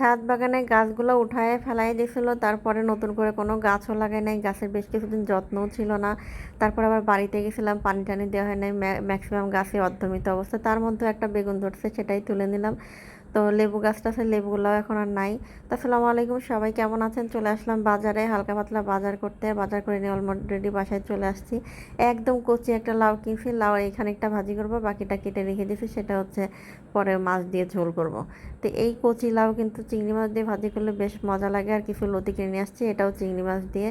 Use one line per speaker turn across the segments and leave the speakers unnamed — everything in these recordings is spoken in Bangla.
ছাদ বাগানে গাছগুলো উঠায় ফেলাই দিয়েছিল, তারপরে নতুন করে কোনো গাছও লাগাই নাই, গাছের বেশ কিছুদিন যত্নও ছিল না। তারপর আবার বাড়িতে গেছিলাম, পানি টানি দেওয়া হয় নাই ম্যাক্সিমাম গাছে অর্ধমিত অবস্থা তার মধ্যে একটা বেগুন ধরছে, সেটাই তুলে নিলাম। তো লেবু গাছটা আছে লেবুগুলাও এখন আর নাই তো আসসালামু আলাইকুম, সবাই কেমন আছেন চলে আসলাম বাজারে, হালকা পাতলা বাজার করতে বাজার করে নিয়ে অলরেডি বাসায় চলে আসছি একদম কচি একটা লাউ কিনছি, লাউ এখানে একটা ভাজি করব, বাকিটা কেটে রেখে দিয়েছি সেটা হচ্ছে পরে মাছ দিয়ে ঝোল করব। তো এই কচি লাউ কিন্তু চিংড়ি মাছ দিয়ে ভাজি করলে বেশ মজা লাগে, আর কিছু লতি কিনে নিয়ে আসছি, এটাও চিংড়ি মাছ দিয়ে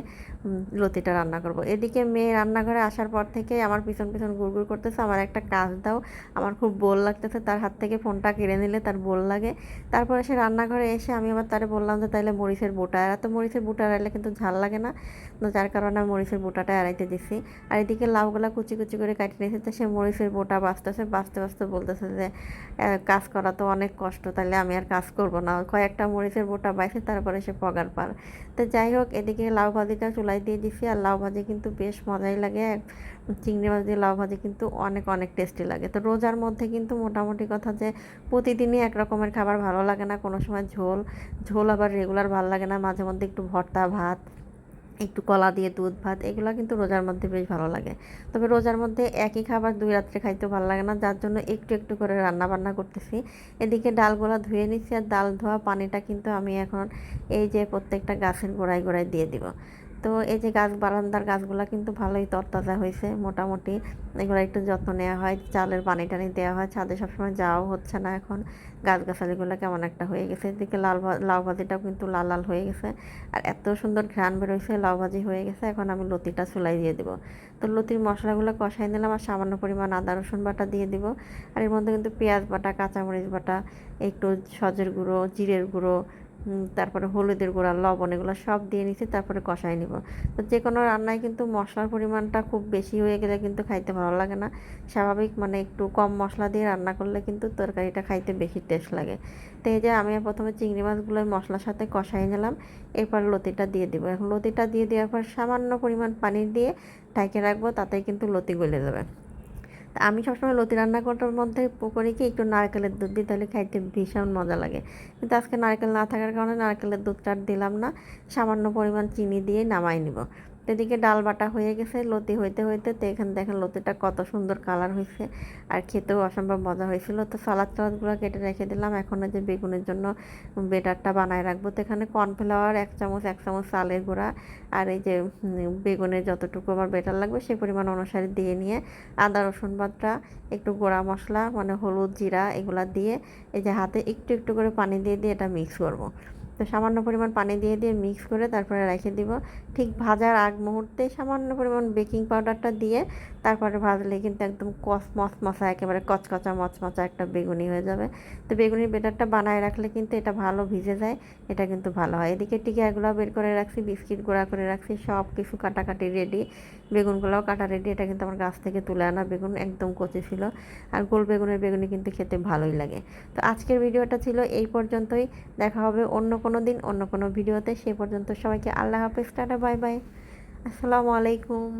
লতিটা রান্না করব। এদিকে মেয়ে রান্নাঘরে আসার পর থেকে আমার পিছন পিছন গুড় করতেছে, আমার একটা কাজ দাও, আমার খুব বোল লাগতেছে, তার হাত থেকে ফোনটা কেড়ে নিলে তার বোল লাগে। তারপরে সে রান্নাঘরে এসে আমি আবার তারে বললাম যে তাহলে মরিচের বোটা। এত মরিচের বোটা এড়াইলে কিন্তু ঝাল লাগে না। তো যার কারণে আমি মরিচের বোটাটা এড়াইতে দিছি। আর এদিকে লাউগুলা কুচি কুচি করে কাটিয়ে রেখেছে। সে মরিচের বোটা বাঁচতেছে, বাঁচতে বাঁচতে বলতেছে যে কাজ করা তো অনেক কষ্ট তাহলে আমি আর কাজ করব না। কয়েকটা মরিচের বোটা বাইছে, তারপরে সে পগার পার। তো যাই হোক, এদিকে লাউ ভাজিটা চুলাই দিয়ে দিছি। আর লাউ ভাজি কিন্তু বেশ মজাই লাগে। চিংড়ি মাছ দিয়ে লাউ ভাজি কিন্তু অনেক অনেক টেস্টি লাগে। তো রোজার মধ্যে কিন্তু মোটামুটি কথা যে, প্রতিদিনই এক রকমের খাবার ভালো লাগে না, কোনো সময় ঝোল ঝোল আবার রেগুলার ভালো লাগে না, মাঝে মধ্যে একটু ভর্তা ভাত, একটু কলা দিয়ে দুধ ভাত, এগুলো কিন্তু রোজার মধ্যে বেশ ভালো লাগে। তবে রোজার মধ্যে একই খাবার দুই রাত্রে খাইতে ভালো লাগে না, যার জন্য একটু একটু করে রান্না বান্না করতেছি। এদিকে ডালগুলো ধুয়ে নিচ্ছি আর ডাল ধোয়া পানিটা কিন্তু আমি এখন এই যে প্রত্যেকটা গাছের গোড়ায় গোড়ায় দিয়ে দিব। তো এই যে গাছ, বারান্দার গাছগুলো কিন্তু ভালোই তরতাজা হয়েছে মোটামুটি। এগুলো একটু যত্ন নেওয়া হয়, চালের পানি টানি দেওয়া হয়। ছাদে সবসময় যাওয়াও হচ্ছে না এখন। গাছগাছালিগুলো কেমন একটা হয়ে গেছে। এদিকে লাল লাউ ভাজিটাও কিন্তু লাল লাল হয়ে গেছে। আর এত সুন্দর ঘ্রাণ বেরোইছে, লাউ ভাজি হয়ে গেছে। এখন আমি লতিটা চুলাই দিয়ে দিব। তো লতির মশলাগুলো কষাই নিলাম আর সামান্য পরিমাণ আদা, রসুন বাটা দিয়ে দিব। আর এর মধ্যে কিন্তু পেঁয়াজ বাটা, কাঁচামরিচ বাটা, একটু সজের গুঁড়ো, জিরের গুঁড়ো তারপরে হলুদের গুঁড়া, লবণ এগুলো সব দিয়ে নিছি, তারপরে কষাই নিব। তো যে কোনো রান্নায় কিন্তু মশলার পরিমাণটা খুব বেশি হয়ে গেলে কিন্তু খাইতে ভালো লাগে না। স্বাভাবিক মানে একটু কম মশলা দিয়ে রান্না করলে কিন্তু তরকারিটা খাইতে বেশি টেস্ট লাগে। তো এই যে আমি প্রথমে চিংড়ি মাছগুলো মশলার সাথে কষাই নিলাম, এরপর লতিটা দিয়ে দিব। এখন লতিটা দিয়ে দেওয়ার পর সামান্য পরিমাণ পানি দিয়ে ঢাকে রাখব তাতে কিন্তু লতি গলে যাবে। আমি সবসময় লতি রান্না করার মধ্যে করি কি একটু নারকেলের দুধ দিই, তাহলে খাইতে ভীষণ মজা লাগে। কিন্তু আজকে নারকেল না থাকার কারণে নারকেলের দুধটা দিলাম না। সামান্য পরিমাণ চিনি দিয়ে নামাই নিব। এদিকে ডাল বাটা হয়ে গেছে, লতি হইতে হইতে তো এখানে দেখেন লতিটা কত সুন্দর কালার হয়েছে আর খেতেও অসম্ভব মজা হয়েছিল। তো সালাদ টালাদগুলো কেটে রেখে দিলাম, এখন যে বেগুনের জন্য বেটারটা বানায় রাখব। তো এখানে কর্নফ্লাওয়ার এক চামচ এক চামচ চালের গুঁড়া আর এই যে বেগুনের যতটুকু আমার বেটার লাগবে সেই পরিমাণ অনুসারে দিয়ে নিয়ে আদা, রসুন বাটা একটু গোড়া মশলা মানে হলুদ, জিরা এগুলা দিয়ে এই যে হাতে একটু একটু করে পানি দিয়ে দিয়ে এটা মিক্স করব। তো সামান্য পরিমাণ পানি দিয়ে দিয়ে মিক্স করে তারপরে রেখে দিব। ঠিক ভাজার আগ মুহূর্তে সামান্য পরিমাণ বেকিং পাউডারটা দিয়ে তারপরে ভাজলে কিন্তু একদম কস মশা একেবারে কচকচা, মচমচা একটা বেগুনি হয়ে যাবে। তো বেগুনির বেটারটা বানায় রাখলে কিন্তু এটা ভালো ভিজে যায়, এটা কিন্তু ভালো হয়। এদিকে টিকিয়াগুলো বের করে রাখছি, বিস্কিট গুঁড়া করে রাখছি, সব কিছু কাটাকাটি রেডি বেগুনগুলোও কাটা রেডি এটা কিন্তু আমার গাছ থেকে তুলে আনা বেগুন, একদম কচি ছিল। আর গোল বেগুনের বেগুনি কিন্তু খেতে ভালোই লাগে। তো আজকের ভিডিওটা ছিল এই পর্যন্তই। দেখা হবে অন্য কোনো দিন অন্য কোনো ভিডিওতে সে পর্যন্ত সবাইকে আল্লাহ হাফেজ টাটা বাই বাই। আসসালামু আলাইকুম।